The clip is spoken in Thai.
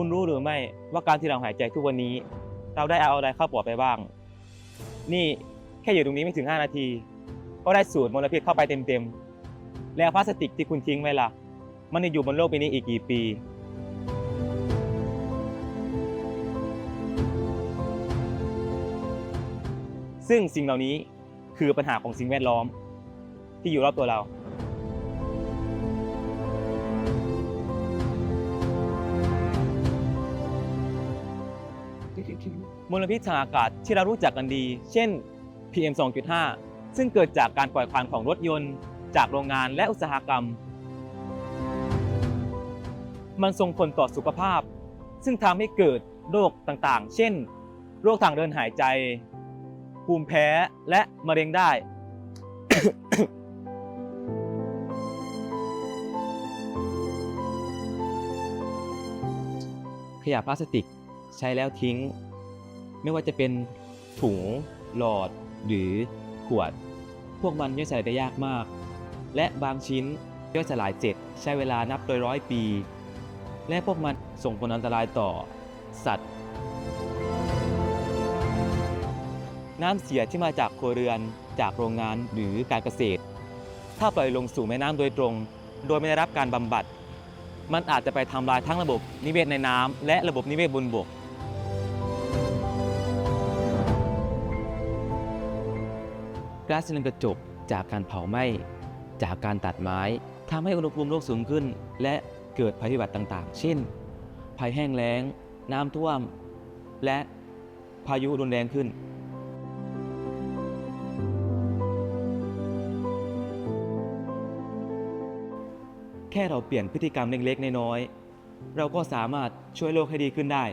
คุณรู้หรือไม่ว่าการที่เราหายใจทุกวันนี้ เราได้เอาอะไรเข้าปอดไปบ้าง นี่แค่อยู่ตรงนี้ไม่ถึง 5 นาที ก็ได้สูดมลพิษเข้าไปเต็มๆ แล้วพลาสติกที่คุณทิ้งไว้ล่ะ มันจะอยู่บนโลกใบนี้อีกกี่ปี ซึ่งสิ่งเหล่านี้คือปัญหาของสิ่งแวดล้อมที่อยู่รอบตัวเรา มลพิษทางอากาศที่เรารู้จักกันดี เช่น PM 2.5 ซึ่งเกิดจากการปล่อยควันของรถยนต์ จากโรงงานและอุตสาหกรรม มันส่งผลต่อสุขภาพ ซึ่งทำให้เกิดโรคต่างๆ เช่น โรคทางเดินหายใจ ภูมิแพ้และมะเร็งได้ ขยะพลาสติก ใช้แล้วทิ้ง ไม่ว่าจะเป็นถุง หลอด หรือขวด พวกมันย่อยสลายได้ยากมาก และบางชิ้นย่อยสลายเสร็จใช้เวลานับโดยร้อยปี และพวกมันส่งผลอันตรายต่อ สัตว์ น้ำเสียที่มาจากครัวเรือนจากโรงงานหรือการเกษตร ถ้าปล่อยลงสู่แม่น้ำโดยตรง โดยไม่ได้รับการบำบัด มันอาจจะไปทำลายทั้งระบบนิเวศในน้ำและระบบนิเวศบนบก ก๊าซเรือนกระจกจากการเผาไหม้จากการตัดไม้ทำให้อุณหภูมิโลกสูงขึ้น และเกิดภัยพิบัติต่างๆ เช่น ภัยแห้งแล้ง น้ำท่วม และพายุรุนแรงขึ้นแค่เราเปลี่ยนพฤติกรรมเล็กๆ น้อยๆ เราก็สามารถช่วยโลกให้ดีขึ้นได้